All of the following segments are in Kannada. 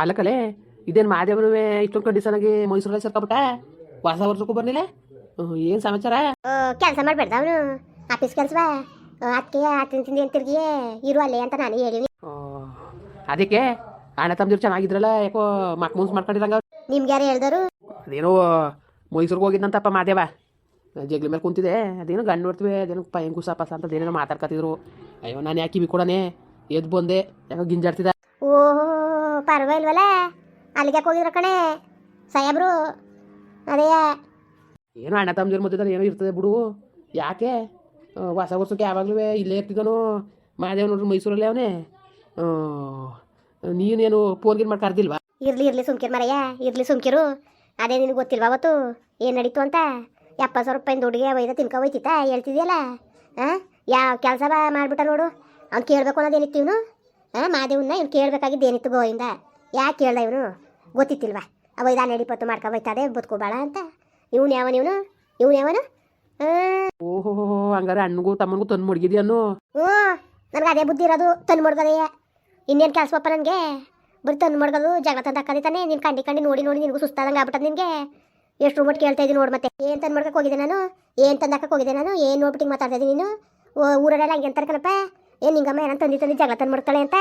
ಅಲ್ಲ ಕಲೆ ಇದೇನು ಮಾದೇವನು ಇಷ್ಟೊಂದು ಕಂಡೀಷನ್ ಆಗಿ ಮೈಸೂರಲ್ಲಿ ಸೇರ್ಕೊಬಿಟ್ಟ? ಹೊಸ ವರ್ಷಕ್ಕೂ ಬರ್ಲಿಲ್ಲ? ಏನು ಸಮಾಚಾರ? ಕೆಲಸ ಮಾಡಬೇಡ್ದ ಅವನು. ಆಫೀಸ್ ಕೆಲಸ ಅದಕ್ಕೆ ಆತಿನ ತಿಂದು ತಿರುಗಿ ಇರು ಅಲ್ಲೇ ಅಂತ ನಾನು ಹೇಳಿನಿ. ಅದಕ್ಕೆ ಅಣ್ಣ ತಮ್ಮದಿರು ಚೆನ್ನಾಗಿದ್ರಲ್ಲ ಯಾಕೋ ಮಕ್ ಮುನ್ಸ್ ಮಾಡ್ಕೊಂಡಿರಂಗ ನಿಮ್ಗೆ ಯಾರು ಹೇಳ್ದರು? ಅದೇನೋ ಮೈಸೂರಿಗೆ ಹೋಗಿದ್ದಂತಪ್ಪ ಮಾದೇವ ಜಗ್ಲಿ ಮೇಲೆ ಕುಂತಿದೆ ಅದೇನೋ ಗಂಡು ನೋಡ್ತೀವಿ ಅದೇನೋ ಕುಸ ಪಸ ಅಂತ ಅದೇನೋ ಮಾತಾಡ್ಕತ್ತಿದ್ರು. ಅಯ್ಯೋ ನಾನು ಯಾಕೆ ಕಿವಿ ಕೊಡನೆ? ಎದ್ದು ಬಂದೆ. ಯಾಕೋ ಗಿಂಜಾಡ್ತಿದ್ದ. ಓಹೋ ಪರವಾಗಿಲ್ವಲ್ಲ ಅಲ್ಲಿಗೆ ಯಾಕ್ ಹೋಗಿದ್ರ ಕಣೆ? ಸಾಹೇಬ್ರು ಅದೇ. ಏನು ಅಣ್ಣ ತಮ್ಮದಿರ ಮಧ್ಯದಲ್ಲಿ ಏನೋ ಇರ್ತದೆ ಬಿಡು. ಯಾಕೆ? ಹೊಸ ವರ್ಷಕ್ಕೆ ಯಾವಾಗಲೂ ಇಲ್ಲೇ ಇರ್ತಿದ್ದನು? ಮಾದೇವ್ ನೋಡ್ರಿ ಮೈಸೂರಲ್ಲೇ ಅವನೇ. ನೀನೇನು ಫೋನ್ಗಿನ್ ಮಾಡಿ ಕರ್ದಿಲ್ವಾ? ಇರ್ಲಿ ಇರ್ಲಿ ಸುಮ್ಕಿರ್ ಮರಯ್ಯ ಇರ್ಲಿ ಸುಮ್ಕಿರು. ಅದೇ ನಿನಗೆ ಗೊತ್ತಿಲ್ವಾ ಅವತ್ತು? ಏನು ನಡೀತು ಅಂತ? ಎಪ್ಪತ್ತು ಸಾವಿರ ರೂಪಾಯಿ ದುಡ್ಡಿಗೆ ಒಯ್ದ ತಿನ್ಕ ಹೋಯ್ತಿತ್ತ? ಹೇಳ್ತಿದ್ಯಲ್ಲ? ಹಾಂ ಯಾವ ಕೆಲಸ ಮಾಡ್ಬಿಟ್ಟ ನೋಡು. ಅವ್ನು ಕೇಳಬೇಕು ಅನ್ನೋದೇನಿತ್ತು ಇವನು? ಮಾದೇವನ್ನ ಇವ್ನು ಕೇಳಬೇಕಾಗಿದ್ದು ಏನಿತ್ತು ಗೋವಿಂದ ಯಾಕೆ ಕೇಳ್ದ ಇವನು? ಗೊತ್ತಿತ್ತಿಲ್ವಾ. ಅವ ಹನ್ನೆರಡು ಇಪ್ಪತ್ತು ಮಾಡ್ಕೊ ಬದುಕೋಬೇಡ ಅಂತ. ಇವನು ಯಾವನು ಇವನು? ಇವನು ಯಾವನು? ಓಹೋ ಹಂಗಾರೆ ಅಣ್ಣಗೂ ತಮ್ಮನಿಗೂ ತಂದು ಮಡಗಿದ್ಯಾನು ಹ್ಞೂ ನನಗೆ ಅದೇ ಬುದ್ಧಿ ಇರೋದು ತಂದು ಮುಡ್ಗದೆಯೇ ಇನ್ನೇನು ಕೆಲಸಪ್ಪ ನನಗೆ? ಬರೀ ತಂದು ಮಡ್ಗೋದು ಜಗಳ ತಂದು ಹಾಕದಿತಾನೆ ನೀನು ಕಂಡಿ ಕಂಡು ನೋಡಿ ನೋಡಿ ನಿನಗೂ ಸುಸ್ತಾದಂಗೆ ಆಗ್ಬಿಟ್ಟದ ನಿನಗೆ. ಎಷ್ಟು ರೂಮಟ್ ಕೇಳ್ತಾ ಇದ್ದೀನಿ ನೋಡಿ ಮತ್ತೆ. ಏನು ತಂದು ಮಾಡ್ಕ ಹೋಗಿದ್ದೆ ನಾನು? ಏನು ತಂದು ಹಾಕಕ್ಕೆ ಹೋಗಿದ್ದೆ ನಾನು? ಏನು ನೋಡ್ಬಿಟ್ಟು ಹಿಂಗೆ ಮಾತಾಡ್ತಾ ಇದ್ದೀನಿ ನೀನು? ಓ ಊರಲ್ಲೆಲ್ಲ ಹಂಗೆ ಅಂತಾರೆ ಕಣಪ್ಪ. ಏನು ನಿಂಗಮ್ಮ ಏನಂತ ತಂದಿ ತಂದು ಜಗಳ ತಂದು ಮಾಡ್ತಾಳೆ ಅಂತ?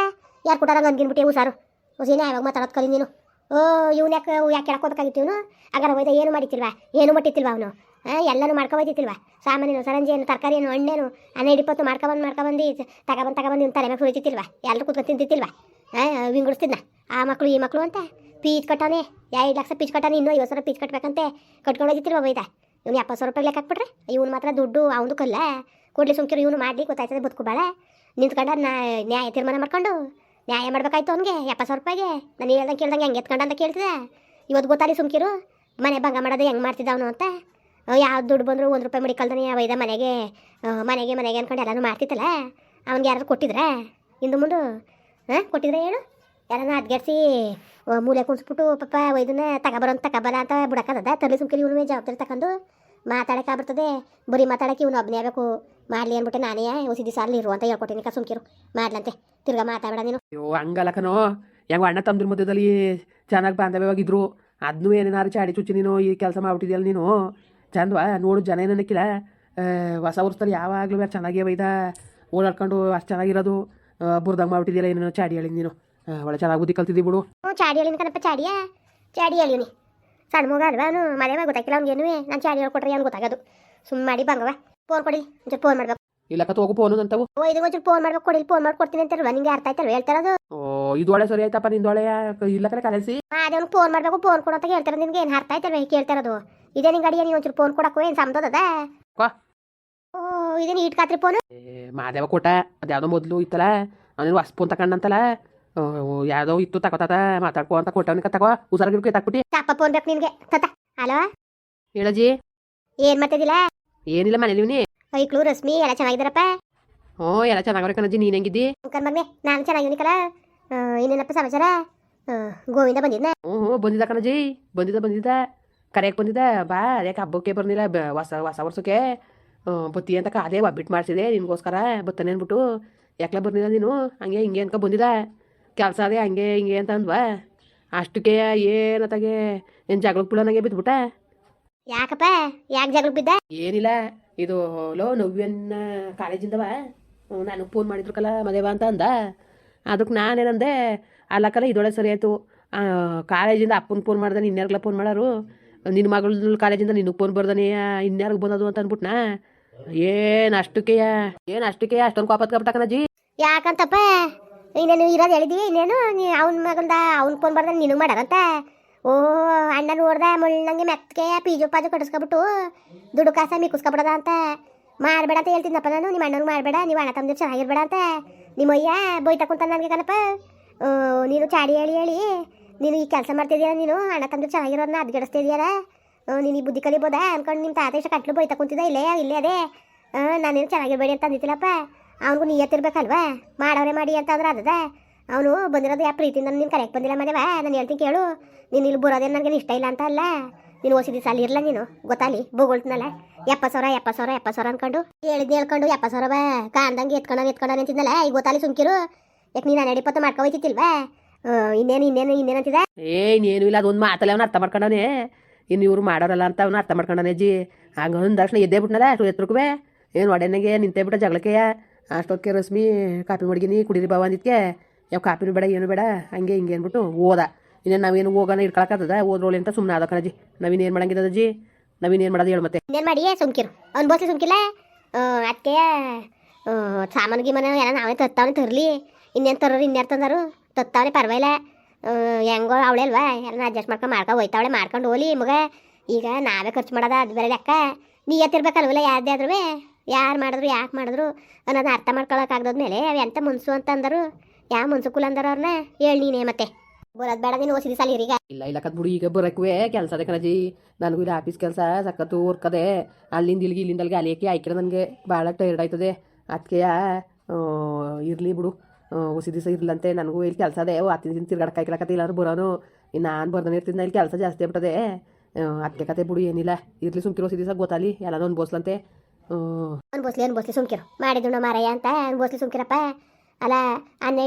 ಯಾರು ಕೊಟ್ಟಾರಂಗೆ ಅನ್ಗಿನ್ಬಿಟ್ಟೆ ಹುಷಾರು ಹುಸೇನೆ ಯಾವಾಗ ಮಾತಾಡೋದು ಕಲಿ ನೀನು. ಓ, ಇವ್ನು ಯಾಕೆ ಯಾಕೆ ಕೇಳಕ್ಕೆ ಹೋಗ್ಬೇಕಾಗಿತ್ತು ಇವನು? ಆಗಾರ ಹೋಯ್ದ, ಏನು ಮಾಡಿತಿಲ್ವಾ ಏನು ಮಟ್ಟಿತ್ತಿಲ್ವಾ ಅವನು? ಹಾಂ ಎಲ್ಲನೂ ಮಾಡ್ಕೊಬೋದಿತ್ತಿಲ್ವಾ ಸಾಮಾನ್ಯನು ಸರಂಜಿ ಏನು, ತರಕಾರಿ ಏನು ಹಣ್ಣೇನು ಹನ್ನೆರಡು ಇಪ್ಪತ್ತು ಮಾಡ್ಕೊಬಂದು ಮಾಡ್ಕೊಬಂದು ತಗೊಬಂದು ತಗೊಬಂದು ಇವ್ನು ತಲೆ ಮೇಲೆ ಸುರಿತಿತ್ತಿಲ್ವಾ? ಎಲ್ಲರೂ ಕೂತ್ಕೊಂಡು ತಿಂತಿತ್ತಿಲ್ವಾ ಹಾಂ ವಿಂಗುಡಿಸ್ತಿದ್ನ? ಆ ಮಕ್ಕಳು ಈ ಮಕ್ಕಳು ಅಂತ? ಪೀಚ್ ಕಟ್ಟಾನೆ ಎರಡು ಲಕ್ಷ ಪೀಚ್ ಕಟ್ಟಾನೆ ಇನ್ನೂ ಐವತ್ತು ಸಾವಿರ ಪೀಚ್ ಕಟ್ಟಬೇಕಂತೆ ಕಟ್ಕೊಂಡು ಹೋಗಿತ್ತಿಲ್ವಾ ಬೈದ ಇವ್ನು ಎಪ್ಪತ್ತು ಸಾವಿರ ರೂಪಾಯಿ ಲೆಕ್ಕ ಹಾಕ್ಬಿಟ್ರೆ? ಇವ್ನು ಮಾತ್ರ ದುಡ್ಡು ಅವನು ಕಲ್ಲ. ಕೂಡಲೇ ಸುಮ್ಕಿರು, ಇವನು ಮಾಡಲಿ, ಗೊತ್ತಾಯ್ತದೆ ಬದುಕುಬೇಡ ನಿಂತ್ಕೊಂಡ ನಾ ನ್ಯಾಯ ತೀರ್ಮಾನ ಮಾಡ್ಕೊಂಡು ನ್ಯಾಯ ಮಾಡ್ಬೇಕಾಯ್ತು ಅವನಿಗೆ ಎಪ್ಪತ್ತು ಸಾವಿರ ರೂಪಾಯಿಗೆ. ನಾನು ಹೇಳ್ದಂಗೆ ಕೇಳ್ದಂಗೆ ಹೆಂಗೆ ಎತ್ಕೊಂಡ ಅಂತ ಕೇಳ್ತಿದ್ದೆ ಇವತ್ತು ಗೊತ್ತಾಲಿ ಸುಮ್ಕಿರು. ಮನೆ ಭಂಗ ಮಾಡೋದು ಹೆಂಗೆ ಮಾಡ್ತಿದ್ದ ಅವನು ಅಂತ. ಯಾವ ದುಡ್ಡು ಬಂದರೂ ಒಂದು ರೂಪಾಯಿ ಮಡಿಕಲ್ದಾನೆ ಒಯ್ದ ಮನೆಗೆ ಮನೆಗೆ ಮನೆಗೆ ಅಂದ್ಕೊಂಡು ಎಲ್ಲನೂ ಮಾಡ್ತಿತ್ತಲ್ಲ. ಅವ್ನಿಗೆ ಯಾರು ಕೊಟ್ಟಿದ್ರೆ? ಇಂದು ಮುಂದೆ, ಹಾಂ, ಕೊಟ್ಟಿದ್ರೆ ಹೇಳು? ಯಾರನ್ನ ಅದ್ಗೆಡ್ಸಿ ಮೂಲೆ ಕುಣಿಸ್ಬಿಟ್ಟು ಪಾಪ ತಗೊಬರೋ ಅಂತ ತಗೊಬಲ್ಲ ಅಂತ ಬಿಡಕ್ಕದ ತಲೆ ಸುಮ್ಕಿರಿ, ಇವನು ಜವಾಬ್ದಾರಿ ತಗೊಂಡು ಮಾತಾಡೋಕ್ಕಾಗ್ಬಿಡ್ತದೆ. ಬರೀ ಮಾತಾಡೋಕೆ ಇವನು ಒಬ್ಬನೇ ಆಗಬೇಕು. ಮಾಡಲಿ ಅಂದ್ಬಿಟ್ಟು ನಾನೇ ಹೊಸ ದಿವಸ ಅಲ್ಲಿ ಇರು ಅಂತ ಹೇಳ್ಕೊಟ್ಟಿನಿ ಕಾ ಸುಮ್ಕಿರು ಮಾಡ್ಲಂತೆ. ತಿರ್ಗಾ ಮಾತಾಡೋಣ ನೀನು. ಅಯ್ಯೋ ಹಂಗಲ್ಲ ಕಣೋ. ಹೆಂಗೋ ಅಣ್ಣ ತಮ್ಮದ್ರ ಮಧ್ಯದಲ್ಲಿ ಚೆನ್ನಾಗಿ ಬಾಂಧವ್ಯವಾಗಿದ್ರು. ಅದನ್ನೂ ಏನೇನಾರು ಚಾಡಿ ಚುಚ್ಚಿ ನೀನು ಈ ಕೆಲಸ ಮಾಡ್ಬಿಟ್ಟಿದ್ಯಲ್ಲ ನೀನು. ಚಂದವಾ ನೋಡು ಜನ ಏನಕ್ಕಿಲ್ಲ ಹೊಸ ವರ್ಷದಲ್ಲಿ ಯಾವಾಗಲೂ ಚೆನ್ನಾಗೇ ಬೈದ ಓಡಾಡ್ಕೊಂಡು ಅಷ್ಟು ಚೆನ್ನಾಗಿರೋದು. ಬುರ್ದಂಗೆ ಮಾಡ್ಬಿಟ್ಟಿದ್ಯಲ್ಲ ಏನೇನೋ ಚಾಡಿ ಹೇಳಿ ನೀನು. ಒಳ್ಳೆ ಚೆನ್ನಾಗಿ ಬುದ್ಧಿ ಕಲ್ತಿದ್ದಿ ಬಿಡು. ಹ್ಞೂ ಚಾಡಿ ಹೇಳಿನ ಕಣಪ್ಪ ಚಾಡಿಯಾ? ಚಾಡಿ ಹೇಳಿವ್ನಿ ಸಣ್ಣ ಮಗ ಅಲ್ವಾ ಅವನು? ಮದುವೆ ಗೊತ್ತಾಗಿಲ್ಲ ಅವ್ನಿಗೇನು ನಾನು ಚಾಡಿ ಹೇಳ್ಕೊಟ್ರೆ ಅವ್ನು ಗೊತ್ತಾಗೋದು. ಸುಮ್ಮನೆ ಮಾಡಿ ಬಂಗವ ಫೋನ್ ಕೊಡಿ. ಒಂಚೂರು ಫೋನ್ ಮಾಡ್ಬೇಕು. ಇಲ್ಲ ಕತ್ ಹೋಗು ಫೋನು ಅಂತವು. ಓ ಇದು ಒಂಚೂರು ಫೋನ್ ಮಾಡ್ಬೇಕು. ಕೊಡಿ ಫೋನ್ ಮಾಡ್ಕೊಡ್ತೀನಿ ಅಂತಾರಲ್ವ ನಿಂಗೆ ಅರ್ಥ ಆಯ್ತಲ್ವ? ಹೇಳ್ತಾರದು ಓ ಇದೊಳೆ ಸರಿ ಆಯ್ತಪ್ಪ ನಿಂದೊಳೆ ಇಲ್ಲ ಕಡೆ ಕಲಿಸಿ ಅದೇ ಅವ್ನು ಫೋನ್ ಮಾಡಬೇಕು. ಫೋನ್ ಕೊಡು ಅಂತ ಹೇಳ್ತಾರೆ. ನಿನ್ಗೆ ಏನು ಅರ್ಥ ಆಯ್ತಲ್ವ? ಕೇಳ್ತಾರದು ಇದೇ ನಿಂಗೆ ಅಡಿಯ ನೀವು ಒಂಚೂರು ಫೋನ್ ಕೊಡಕ್ಕೂ ಏನು ಸಂಬಂಧದ ಕೋ. ಓ ಇದೇನು ಇಟ್ ಫೋನ್ ಫೋನು ಮಾದೇವ ಕೊಟ್ಟ ಅದ್ಯಾವುದೋ ಮೊದಲು ಇತ್ತಲ್ಲ? ಅವನೇನು ಹೊಸ ಫೋನ್ ತಗೊಂಡಂತಲ್ಲ ಯಾವುದೋ ಇತ್ತು ತಗೋತಾತ ಮಾತಾಡ್ಕೋ ಅಂತ ಕೊಟ್ಟವನಿಗೆ ತಗೋ ಹುಷಾರಾಗಿರ್ಕೆ ತಕ್ಬಿಟ್ಟು ತಪ್ಪ ಫೋನ್ ಬೇಕು ನಿನಗೆ ತಾತ ಅಲೋ ಹೇಳಜಿ ಏನ್ ಮಾಡ್ತಿದ್ದಿಲ್ಲ ಏನಿಲ್ಲ ಮನೇಲಿ ಐಕ್ಳು ರಶ್ಮಿ ಎಲ್ಲ ಚೆನ್ನಾಗಿದ್ದಾರಪ್ಪ ಹ್ಞೂ ಎಲ್ಲ ಚೆನ್ನಾಗವ್ರೆ ಕಣಜಿ ನೀನು ಹೆಂಗಿದ್ದಿ ಅಂಕಲ್ ಮಗ್ನೆ ನಾನು ಚೆನ್ನಾಗಿದ್ದೀನಿಕಲ್ಲ ಇನ್ನೇನಪ್ಪ ಸಮಾಚಾರ ಗೋವಿಂದ ಬಂದಿದ್ನ ಹ್ಞೂ ಹ್ಞೂ ಬಂದಿದ್ದ ಕಣಜ್ಜಿ ಬಂದಿದ್ದ ಬಂದಿದ್ದ ಕರೆಯಕ್ಕೆ ಬಂದಿದ್ದ ಬಾ ಅದೇ ಹಬ್ಬಕ್ಕೆ ಬರ್ನಿಲ್ಲ ಹೊಸ ಹೊಸ ವರ್ಷಕ್ಕೆ ಬತ್ತಿ ಅಂತ ಅದೇ ಒಬ್ಬಿಟ್ಟು ಮಾಡಿಸಿದೆ ನಿನಗೋಸ್ಕರ ಬತ್ತಾನೆ ಅಂದ್ಬಿಟ್ಟು ಯಾಕ್ಲ ಬರ್ನಿಲ್ಲ ನೀನು ಹಂಗೆ ಹಿಂಗೆ ಅನ್ಕೊ ಬಂದಿದ್ದ ಕೆಲಸ ಅದೇ ಹಂಗೆ ಹಿಂಗೆ ಅಂತ ಅಂದ್ವಾ ಅಷ್ಟಕ್ಕೆ ಏನತ್ತಾಗೆ ಏನು ಜಗಳಕ್ಕೆ ಪುಳನಾಗೆ ಬಿದ್ಬಿಟ್ಟ? ಯಾಕಪ್ಪ? ಯಾಕೆ ಜಗಳ ಬಿದ್ದ? ಏನಿಲ್ಲ ಇದು ಲೋ ನವ್ಯನ್ನ ಕಾಲೇಜಿಂದವ. ನನಗೆ ಫೋನ್ ಮಾಡಿದ್ರು ಕಲ ಮದೇವ ಅಂತ ಅಂದ. ಅದಕ್ಕೆ ನಾನೇನಂದೆ ಅಲ್ಲಕ್ಕಲ್ಲ ಇದೊಳೆ ಸರಿ ಆಯಿತು. ಕಾಲೇಜಿಂದ ಅಪ್ಪನ ಫೋನ್ ಮಾಡ್ದೆ ಇನ್ಯಾರಿಗೆಲ್ಲ ಫೋನ್ ಮಾಡೋರು? ನಿನ್ನ ಮಗಳ ಕಾಲೇಜಿಂದ ನಿನಗೆ ಫೋನ್ ಬರ್ದಾನೆ ಇನ್ಯಾರಿಗೆ ಬಂದದು ಅಂತ ಅಂದ್ಬಿಟ್ನಾ? ಏನು ಅಷ್ಟಕ್ಕೆ ಏನು ಅಷ್ಟಕ್ಕೆ ಅಷ್ಟೊಂದು ಜಿ ಯಾಕಂತಪ್ಪ? ಇನ್ನೇನು ಇರೋದು ಹೇಳಿದ್ವಿ, ಇನ್ನೇನು ಅವ್ನ ಮಗಂದ, ಅವ್ನ ಫೋನ್ ಬರ್ದ ನಿನಗೆ ಮಾಡಾರಂತ. ಓ ಅಣ್ಣ ನೋಡ್ದೆ ಮುಳ್ಳಂಗೆ ಮೆತ್ತಗೆ ಪೀಜು ಪಾಜು ಕಟ್ಟಿಸ್ಕೊಬಿಟ್ಟು ದುಡ್ಡು ಕಾಸ ಮಿಕ್ಕಿಸ್ಕೊಬಿಡದ ಅಂತ. ಮಾಡಬೇಡ ಅಂತ ಹೇಳ್ತಿದ್ದಪ್ಪ ನಾನು, ನಿಮ್ಮ ಅಣ್ಣನಿಗೆ ಮಾಡಬೇಡ, ನೀವು ಅಣ್ಣ ತಮ್ಮದ ಚೆನ್ನಾಗಿರ್ಬೇಡ ಅಂತ. ನಿಮ್ಮ ಅಯ್ಯ ಬೈತಾ ಕುಂತ ನನಗೆ ಕಣಪ್ಪ. ನೀನು ಚಾಡಿ ಹೇಳಿ ಹೇಳಿ, ನೀನು ಈ ಕೆಲಸ ಮಾಡ್ತಿದ್ದೀಯ ನೀನು? ಅಣ್ಣ ತಮ್ಮದ ಚೆನ್ನಾಗಿರೋದನ್ನ ಅದ್ಗಡಿಸ್ತಿದ್ಯಾರ ನೀನು ಈ ಬುದ್ಧಿ ಕಲಿಬೋದಾ ಅನ್ಕೊಂಡು ನಿಮ್ಮ ತಾತ ಇಷ್ಟ ಕಟ್ಲು ಬೈತಾ ಕುಂತಿದ್ದ ಇಲ್ಲೇ ಇಲ್ಲೇ ಅದೇ. ನಾನೇನು ಚೆನ್ನಾಗಿರ್ಬೇಡಿ ಅಂತ ಅಂದಿತ್ತಿಲ್ಲಪ್ಪ ಅವನಿಗೂ ನೀಯತ್ತಿರ್ಬೇಕಲ್ವಾ ಮಾಡವ್ರೆ ಮಾಡಿ ಅಂತ ಅಂದ್ರೆ ಅದದ? ಅವನು ಬಂದಿರೋದು ಯಾವ ಪ್ರೀತಿಯಿಂದ ನೀನು ಕರೆಕ್ಟ್ ಬಂದಿಲ್ಲ ಮಾಡ್ಯವ ನಾನು ಹೇಳ್ತೀನಿ ಕೇಳು. ನೀನು ಇಲ್ಲಿ ಬರೋದೇನು ನನಗೆ ಇಷ್ಟ ಇಲ್ಲ ಅಂತ ಅಲ್ಲ? ನೀನು ಓಸಿ ದಿವಸ ಅಲ್ಲಿ ಇರಲ್ಲ ನೀನು ಗೊತ್ತಾಲಿ ಬೋಗೊಳ್ತಿನಲ್ಲ ಎಪ್ಪ ಸಾವಿರ ಎಪ್ಪ ಸಾವಿರ ಎಪ್ಪ ಸಾವಿರ ಅನ್ಕೊಂಡು. ಹೇಳಿದ್ನಿ ಹೇಳ್ಕೊಂಡು ಎಪ್ಪತ್ತು ಸಾವಿರ ಬಾ ಕಾಂದಂಗೆ ಎತ್ಕೊಂಡಂಗೆ ಎತ್ಕೊಂಡು ನಿಂತಿದ್ದಲ್ಲ ಈಗ ಗೊತ್ತಾಲಿ ಸುಮ್ಕಿರು? ಯಾಕೆ ನೀನು ಹನ್ನೆರಡು ಇಪ್ಪತ್ತು ಹೋಯ್ತಿತ್ತಿಲ್ವಾ ಇನ್ನೇನು ಇನ್ನೇನು ಅಂತಿದೆ ಏ, ಇನ್ನೇನು ಇಲ್ಲ, ಅದೊಂದು ಮಾತಲ್ಲ ಅವನು ಅರ್ಥ ಮಾಡ್ಕೊಂಡವನೇ. ಇನ್ನು ಇವ್ರು ಮಾಡೋರಲ್ಲ ಅಂತ ಅವನು ಅರ್ಥ ಮಾಡ್ಕೊಂಡವನೇ ಜಿ ಹಂಗೆ ಒಂದು ಎದ್ದೇ ಬಿಟ್ನಲ್ಲ ಅಷ್ಟು ಎತ್ತರಕ್ಕೂ ಏನು ಒಡೆನಾಗೆ ನಿಂತೇ ಬಿಟ್ಟ ಜಗಳಕ್ಕೆ ಅಷ್ಟೊಕ್ಕೆ ರಶ್ಮಿ ಕಾಪಿ ಮಡ್ಗಿನಿ ಕುಡೀರಿ ಬಾವ ಅಂದಿದ್ಕೆ, ಯಾವ ಕಾಪಿನೂ ಬೇಡ, ಏನು ಬೇಡ, ಹಂಗೆ ಹಿಂಗೆ ಅಂದ್ಬಿಟ್ಟು ಓದ. ಇನ್ನೇನು ನಾವೇನು ಹೋಗೋಣ ಇಟ್ಕೊಳಕ್ಕದ ಓದ್ರೋಳಿ ಅಂತ ಸುಮ್ಮನೆ ಆದ ನವೀನ್ ನಾವಿನ್ನೇನು ಮಾಡಂಗಿದ ಅಜ್ಜಿ? ಏನು ಮಾಡೋದು ಹೇಳು ಮತ್ತೆ. ಏನು ಮಾಡಿ? ಸುಮ್ಕಿರು. ಅವ್ನು ಬೋಸಿ ಸುಮ್ಕಿಲ್ಲ ಅದಕ್ಕೆ ಸಾಮಾನು ಗಿಮಾನು ಎಲ್ಲ ನಾವೇ ತತ್ತಾವನೆ ತರಲಿ. ಇನ್ನೇನು ತರೋರು ಇನ್ಯಾರು ತಂದರು? ತತ್ತಾವನೆ ಪರವಾಗಿಲ್ಲ. ಹೆಂಗೋ ಅವಳೆ ಅಲ್ವಾ? ಎಲ್ಲ ಅಡ್ಜಸ್ಟ್ ಮಾಡ್ಕೊಂಡು ಮಾಡ್ಕೊ ಹೋಯ್ತಾವಳೆ, ಮಾಡ್ಕೊಂಡು ಹೋಲಿ ಮಗ. ಈಗ ನಾವೇ ಖರ್ಚು ಮಾಡೋದ, ಅದು ಬೇರೆ ಲೆಕ್ಕ ನೀಯತ್ತಿರ್ಬೇಕಲ್ವಲ್ಲ ಯಾರ್ದೇ ಆದ್ರೂ ಯಾರು ಮಾಡಿದ್ರು, ಯಾಕೆ ಮಾಡಿದ್ರು ಅನ್ನೋದು ಅರ್ಥ ಮಾಡ್ಕೊಳಕ್ಕಾಗ್ದದ್ಮೇಲೆ ಅವು ಎಂತ ಮುನ್ಸು ಅಂತ ಅಂದರು ಯಾವ ಮುನ್ಸು ಕುಲ ಅಂದರು ಅವ್ರನ್ನ ಹೇಳಿ ನೀನೇ ಮತ್ತೆ. ಬರೋದು ಬೇಡ ನೀನು ಓಸಿದ ಸಲ ಈಗ ಇಲ್ಲ ಇಲ್ಲ ಕತ್ ಬಿಡು ಈಗ ಬರೋಕ್ವೇ ಕೆಲಸ ಅದೇ ಕಣಜಿ. ನನಗೂ ಇಲ್ಲಿ ಆಫೀಸ್ ಕೆಲಸ ಸಖತ್ತು ಓರ್ಕದೆ. ಅಲ್ಲಿಂದ ಇಲ್ಲಿಗೆ ಇಲ್ಲಿಂದ ಅಲ್ಲಿಗೆ ಅಲಿಯಕ್ಕೆ ಆಯ್ಕೆ ನನಗೆ? ಭಾಳ ಟೈರ್ಡ್ ಆಯ್ತದೆ. ಅದಕ್ಕೆ ಇರಲಿ ಬಿಡು. ಹೊಸ ದಿವಸ ಇರ್ಲಂತೆ. ನನಗೂ ಇಲ್ಲಿ ಕೆಲಸ ಅದೇ. ಹತ್ತಿನ ದಿನ ತಿರ್ಗಾಡಕ್ಕೆ ಬರೋನು. ಇನ್ನು ನಾನು ಬರ್ದಾನೆ ಇರ್ತಿದ್ನ ಇಲ್ಲಿ ಕೆಲಸ ಜಾಸ್ತಿ ಆಗ್ಬಿಟ್ಟದೆ. ಅದಕ್ಕೆ ಕತೆ ಬಿಡು, ಏನಿಲ್ಲ. ಇರಲಿ ಸುಮ್ಕಿರೋ ಹೊಸ ದಿವಸ ಗೊತ್ತಾಲಿ ಎಲ್ಲನೂ ಅನ್ಬೋಸ್ಲಂತೆ ಅವ್ನು ಬೋಸ್ಲಿ, ಅನ್ ಬೋಸ್ಲಿ ಸುಮ್ಕಿರು. ಮಾಡಿದ್ರು ಮಾರಯ್ಯ ಅಂತ ಅವ್ನು ಬೋಸ್ಲಿ ಸುಮ್ಕಿರಪ್ಪ. ಅಲ್ಲ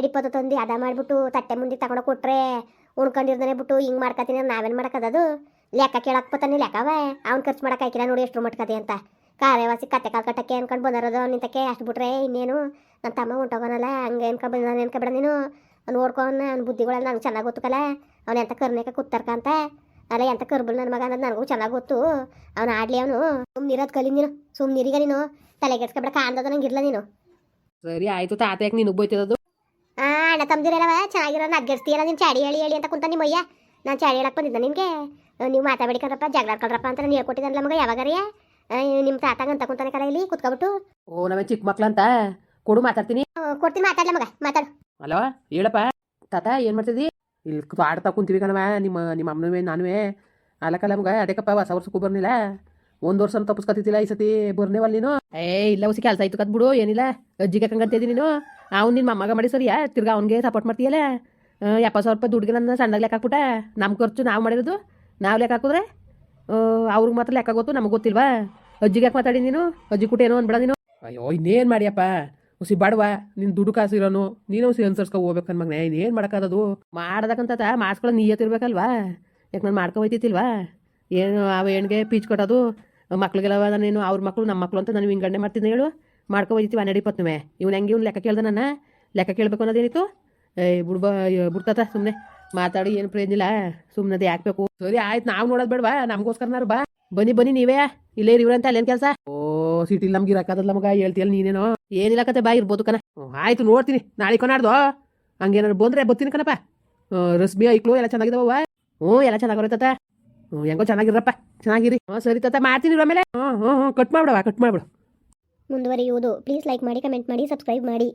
ಇಪ್ಪತ್ತು ತಂದು ಅದ ಮಾಡಿಬಿಟ್ಟು ತಟ್ಟೆ ಮುಂದೆ ತಗೊಂಡು ಕೊಟ್ರೆ ಉಣ್ಕೊಂಡಿರ್ದಾನೆ ಬಿಟ್ಟು ಹಿಂಗೆ ಮಾಡ್ಕತೀನಿ ನಾವೇನು ಅದು ಲೆಕ್ಕ ಕೇಳಕ್ಕೆ ಬತ್ತಾನೆ ಲೆಕ್ಕವ ಅವ್ನು ಖರ್ಚು ಮಾಡಕ್ಕೆ ಹಾಕಿಲ್ಲ ನೋಡಿ ಎಷ್ಟು ಮಟ್ಕತಿ ಅಂತ. ಕಾರ್ಯವಾಸಿ ಕತ್ತೆ ಕಾಲು ಕಟ್ಟಕ್ಕೆ ಅನ್ಕೊಂಡು ಬಂದಿರೋದು ನಿಂತಕ್ಕೆ. ಅಷ್ಟು ಬಿಟ್ರೆ ಇನ್ನೇನು? ನನ್ನ ತಮ್ಮ ಹೊಂಟೋಗೋನಲ್ಲ ಹಂಗೆ ಅನ್ಕೊಂಡು ಬಂದ ಅನ್ಕೊಬೇಡ ನೀನು. ನೋಡ್ಕೊಂಡು ಅವ್ನ ಬುದ್ಧಿಗಳೆಲ್ಲ ನಂಗೆ ಚೆನ್ನಾಗಿ ಗೊತ್ತಲ್ಲ ಅವ್ನು ಎಂತ ಕರ್ನೇಕ ಅಂತ. ಅಲ್ಲ ಎಂತ ಕರ್ಬಲ್ ನನ್ನ ಮಗ ಅನ್ನೋದು ನನಗೂ ಚೆನ್ನಾಗಿ ಗೊತ್ತು. ಅವ್ನು ಆಡ್ಲಿ ಅವನು. ಸುಮ್ಮನಿರೋದು ಕಲಿ ನೀನು. ಸುಮ್ಮನಿರಿಗ ನೀನು. ತಲೆಗೆಡ್ಸ್ಕೊಬೇಡ ಕಾಣ್ದದ ನಂಗೆ ಇರ್ಲ ನೀನು. ಸರಿ ಆಯಿತು ತಾತ ಯಾಕೆ ನಿನಗೆ ಬೈತಿರೋದು? ಆ ಅಣ್ಣ ತಮ್ಮದಿರಲ್ಲವ ಚೆನ್ನಾಗಿರೋ ನಗ್ಗೆಡ್ಸ್ತೀಯಲ್ಲ ನೀನು ಚಾಡಿ ಹೇಳಿ ಹೇಳಿ ಅಂತ ಕುಂತ ನಿಮ್ಮಯ್ಯ. ನಾನು ಚಾಡಿ ಹೇಳಕ್ಕೆ ಬಂದಿದ್ದೆ ನಿನಗೆ ನೀವು ಮಾತಾಡ್ಬೇಡಿಕಂದ್ರಪ್ಪ ಜಗಳ ಆಡ್ಕೊಳ್ರಪ್ಪ ಅಂತ ನೀವು ಹೇಳ್ಕೊಟ್ಟಿದ್ದಲ್ಲ ಮಗ ಯಾವಾಗರಿಯ. ನಿಮ್ಮ ತಾತಂಗ ಅಂತ ಕುಂತಾನೆ ಕಲ ಇಲ್ಲಿ ಕುತ್ಕೊಬಿಟ್ಟು. ಓ ನಾವೇ ಚಿಕ್ಕ ಮಕ್ಳಂತ? ಕೊಡು ಮಾತಾಡ್ತೀನಿ. ಕೊಡ್ತೀನಿ ಮಾತಾಡ್ಲ ಮಗ ಮಾತಾಡು. ಅಲೋ ಹೇಳಪ್ಪ. ತಾತ ಏನು ಮಾಡ್ತಿದ್ದಿ? ಇಲ್ಲಿ ಆಡ್ತಾ ಕುಂತೀವಿ ಕಣವ ನಿಮ್ಮ ನಿಮ್ಮ ಅಮ್ಮನವೇ ನಾನುವೇ. ಕಲ ನಮ್ಗೆ ಅದಕ್ಕಪ್ಪ ಹೊಸ ವರ್ಷಕ್ಕೂ ಬರ್ನಿಲ್ಲ ಒಂದು ವರ್ಷ ತಪ್ಪಿಸ್ಕೊತಿದ್ದಿಲ್ಲ ಈ ಸತಿ ಬರ್ನೇವಲ್ ನೀನು. ಏ ಇಲ್ಲ ಹೊಸ ಕೆಲಸ ಆಯ್ತು ಕತ್ಬಿಡು ಏನಿಲ್ಲ. ಅಜ್ಜಿಗೆ ಕಂಗಂತಿದ್ದೀನಿ ನೀನು. ಅವ್ನು ನಿನ್ನ ಮಮ್ಮಗ ಮಾಡಿ ಸರಿಯಾ? ತಿರ್ಗಾ ಅವ್ನಿಗೆ ಸಪೋರ್ಟ್ ಮಾಡ್ತೀಯಲ್ಲ? ಎಪ್ಪತ್ತು ಸಾವಿರ ರೂಪಾಯಿ ದುಡ್ಡಿಗೆ ನನ್ನ ಸಣ್ಣಗೆ ಲೆಕ್ಕ ಹಾಕ್ಬಿಟ್ಟೆ. ನಮ್ಮ ಖರ್ಚು ನಾವು ಮಾಡಿರೋದು ನಾವು ಲೆಕ್ಕ ಹಾಕಿದ್ರೆ? ಅವ್ರಿಗೆ ಮಾತ್ರ ಲೆಕ್ಕ ಗೊತ್ತು ನಮಗೆ ಗೊತ್ತಿಲ್ವಾ? ಅಜ್ಜಿಗೆ ಯಾಕೆ ಮಾತಾಡಿ ನೀನು? ಅಜ್ಜಿ ಕೂಟ ಏನೋ ಅನ್ಬೇಡ ನೀನು. ಅಯ್ಯೋ ಇನ್ನೇನು ಮಾಡಿಯಪ್ಪ? ಹುಸಿ ಬಡವ, ನಿನ್ ದುಡ್ಡು ಕಾಸು ಇರೋನು ನೀನು ಉಸಿ ಅನ್ಸರ್ಸ್ಕೊ ಹೋಗ್ಬೇಕನ್ ನೀನು ಏನು ಮಾಡೋಕ್ಕಾಗದು? ಮಾಡ್ದಕ್ಕಂತ ಮಾಸ್ಕೊಳ್ಳೋ ನೀಯತ್ತಿರ್ಬೇಕಲ್ವಾ ಯಾಕೆ ನಾನು ಮಾಡ್ಕೊ ಹೋಯ್ತಿತ್ತಿಲ್ವಾ ಏನು ಅವ ಹೆಣ್ಗೆ ಪೀಚ್ ಕೊಟ್ಟೋದು ಮಕ್ಳಿಗೆಲ್ಲವ ನಾನೇನು ಅವ್ರ ಮಕ್ಕಳು ನಮ್ಮ ಮಕ್ಕಳು ಅಂತ ನಾನು ಹಿಂಗಣ್ಣೆ ಮಾಡ್ತೀನಿ ಹೇಳು. ಮಾಡ್ಕೊ ಹೋಯ್ತೀವಿ ಹನ್ನೆರಡು ಇಪ್ಪತ್ತುವೆ ಇವ್ನು ಹೆಂಗೆ ಇವ್ನು ಲೆಕ್ಕ ಕೇಳ್ದೆ ನನ್ನ ಲೆಕ್ಕ ಕೇಳಬೇಕು ಅನ್ನೋದೇನಿತ್ತು? ಏಯ್ ಬಿಡ್ಬ ಬಿಡ್ತಾತ ಸುಮ್ಮನೆ ಮಾತಾಡಿ, ಏನು ಪ್ರಯೋಜನಿಲ್ಲ ಸುಮ್ಮನೆ ಅದು ಯಾಕಬೇಕು? ಸರಿ, ಆಯ್ತು, ನಾವು ನೋಡೋದು ಬೇಡವಾ? ನಮಗೋಸ್ಕರನಾರು ಬಾ. ಬನ್ನಿ ಬನ್ನಿ, ನೀವೇ. ಇಲ್ಲೇ ಇವ್ರಂತ ಅಲ್ಲೇನ್ ಕೆಲಸ? ಓ ಸಿಟಿಲಿ ನಮ್ಗೆ ಇರಕ್ಕಾದಲ್ಲ ಮಗ ಹೇಳ್ತೀಯಲ್ಲ ನೀನೇನೋ? ಏನಿಲ್ಲ ಕತೆ ಬಾ ಇರ್ಬೋದು ಕಣ. ಆಯ್ತು ನೋಡ್ತೀನಿ. ನಾಳೆ ಕೊನಾಡ್ದು? ಹಂಗೇನಾರು ಬಂದ್ರೆ ಬರ್ತೀನಿ ಕಣಪ್ಪ. ರಸ್ಮಿ ರಶ್ಮಿ ಐಕ್ಳು ಎಲ್ಲ ಚೆನ್ನಾಗಿದಾವ ಹ್ಞೂ ಎಲ್ಲ ಚೆನ್ನಾಗಿ ತಾತ ಹ್ಞೂ ಹೆಂಗೋ ಚೆನ್ನಾಗಿರಪ್ಪ. ಚೆನ್ನಾಗಿರಿ. ಹ್ಞೂ ಸರಿ ತಾತ ಮಾಡ್ತೀನಿ ಆಮೇಲೆ. ಹ್ಞೂ ಹ್ಞೂ ಹ್ಞೂ ಕಟ್ ಮಾಡ್ಬಿಡವಾ ಕಟ್ ಮಾಡ್ಬಿಡು. ಮುಂದುವರಿಯುವುದು. ಪ್ಲೀಸ್ ಲೈಕ್ ಮಾಡಿ ಕಮೆಂಟ್ ಮಾಡಿ ಸಬ್ಸ್ಕ್ರೈಬ್ ಮಾಡಿ.